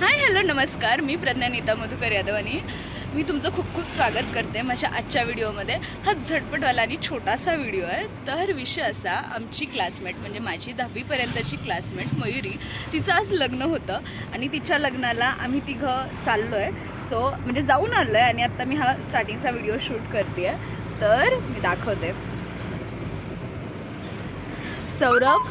Hi hello नमस्कार. मी प्रज्ञा नीता मधुकर यादव आणि मी तुमचं खूप खूप स्वागत करते माझ्या आजच्या व्हिडिओमध्ये. हा झटपटवाला आणि छोटासा व्हिडिओ आहे. तर विषय असा आमची क्लासमेट म्हणजे माझी दहावीपर्यंतची क्लासमेट मयुरी तिचं आज लग्न होतं आणि तिच्या लग्नाला आम्ही तिघं चाललो आहे सो म्हणजे जाऊन आलो आहे आणि आत्ता मी हा स्टार्टिंगचा व्हिडिओ शूट करते आहे तर मी दाखवते. सौरभ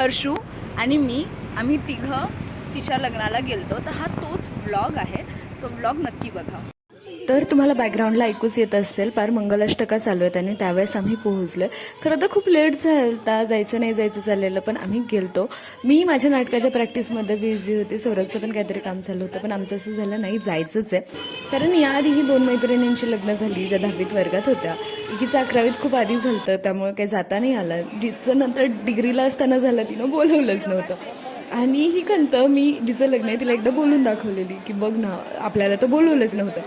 हर्षू आणि मी आम्ही तिघं तिच्या लग्नाला गेलतो. तर हा तोच ब्लॉग आहे. सो ब्लॉग नक्की बघा. तर तुम्हाला बॅकग्राऊंडला ऐकूच येत असेल. पार मंगलाष्टका चालू आहेत आणि त्यावेळेस आम्ही पोहोचलो. खरं तर खूप लेट झालता जायचं नाही जायचं चाललेलं पण आम्ही गेलतो. मी माझ्या नाटकाच्या प्रॅक्टिसमध्ये बिझी होते. सौरभचं पण काहीतरी काम चालू होतं पण आमचं असं झालं नाही जायचंच आहे. कारण याआधीही दोन मैत्रिणींची लग्न झाली ज्या दहावीत वर्गात होत्या. एकीचं अकरावीत खूप आधी झालं त्यामुळे काही जाता नाही आलं. जिचं नंतर डिग्रीला असताना झालं तिनं बोलवलंच नव्हतं. आणि ही खंत मी जिचं लग्न आहे तिला एकदा बोलून दाखवलेली की बघ ना आपल्याला तर बोलवलंच नव्हतं.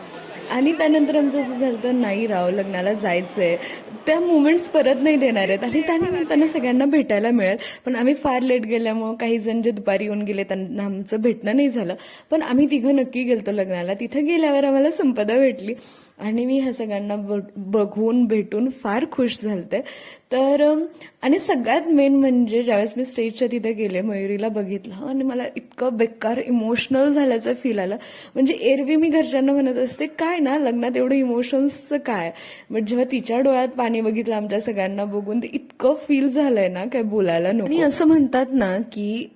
आणि त्यानंतर आमचं असं झालं तर नाही राव लग्नाला जायचं आहे त्या मुमेंट्स परत नाही देणार आहेत. आणि त्यानिमित्तानं सगळ्यांना भेटायला मिळेल. पण आम्ही फार लेट गेल्यामुळं काही जण जे दुपारी येऊन गेले त्यांना आमचं भेटणं नाही झालं. पण आम्ही तिघं नक्की गेलतो लग्नाला. तिथं गेल्यावर आम्हाला संपदा भेटली. आणि मी ह्या सगळ्यांना बघून भेटून फार खुश झालते. तर आणि सगळ्यात मेन म्हणजे ज्यावेळेस मी स्टेजच्या तिथे गेले मयुरीला बघितलं आणि मला इतकं बेकार इमोशनल झाल्याचं फील आलं. म्हणजे एरवी मी घरच्यांना म्हणत असते काय ना लग्नात एवढं इमोशन्सचं काय? बट जेव्हा तिच्या डोळ्यात पाणी बघितलं आमच्या सगळ्यांना बघून ते इतकं फील झालंय ना काय बोलायला नको. आणि असं म्हणतात ना की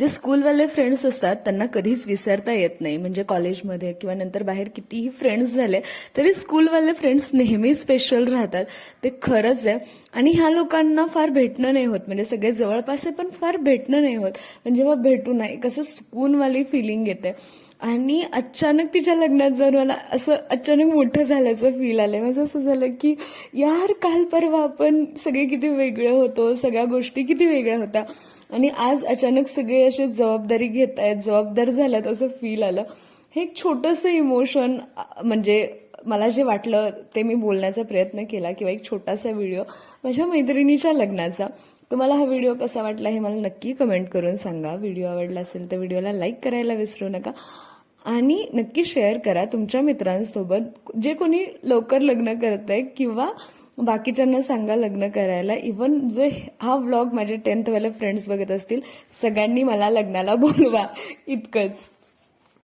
जे स्कूलवाले फ्रेंड्स असतात त्यांना कधीच विसरता येत नाही. म्हणजे कॉलेजमध्ये किंवा नंतर बाहेर कितीही फ्रेंड्स झाले तरी स्कूलवाले फ्रेंड्स नेहमी स्पेशल राहतात. ते खरंच आहे. आणि ह्या लोकांना फार भेटणं नाही होत. म्हणजे सगळे जवळपास आहे पण फार भेटणं नाही होत. म्हणजे पण जेव्हा भेटू नाही. कसं सुकूनवाली फिलिंग येते. आणि अचानक तिच्या लग्नात जाऊन मला असं अचानक मोठं झाल्याचं फील आलं माझं असं झालं की यार काल परवा आपण सगळे किती वेगळे होतो. सगळ्या गोष्टी किती वेगळ्या होत्या. आणि आज अचानक सगळे असे जबाबदारी घेत आहेत जबाबदार झाल्यात असं फील आलं. हे एक छोटंसं इमोशन म्हणजे मला जे वाटलं ते मी बोलण्याचा प्रयत्न केला किंवा एक छोटासा व्हिडिओ माझ्या मैत्रिणीच्या लग्नाचा. तुम्हाला हा व्हिडिओ कसा वाटला हे मला नक्की कमेंट करून सांगा. व्हिडिओ आवडला असेल तर व्हिडिओला लाईक करायला विसरू नका. आणि नक्की शेअर करा तुमच्या मित्रांसोबत. जे कोणी लवकर लग्न करत आहे किंवा बाकीच्यांना सांगा लग्न करायला. इवन जे हा व्लॉग माझे टेन्थवाले फ्रेंड्स बघत असतील सगळ्यांनी मला लग्नाला बोलवा. इतकंच.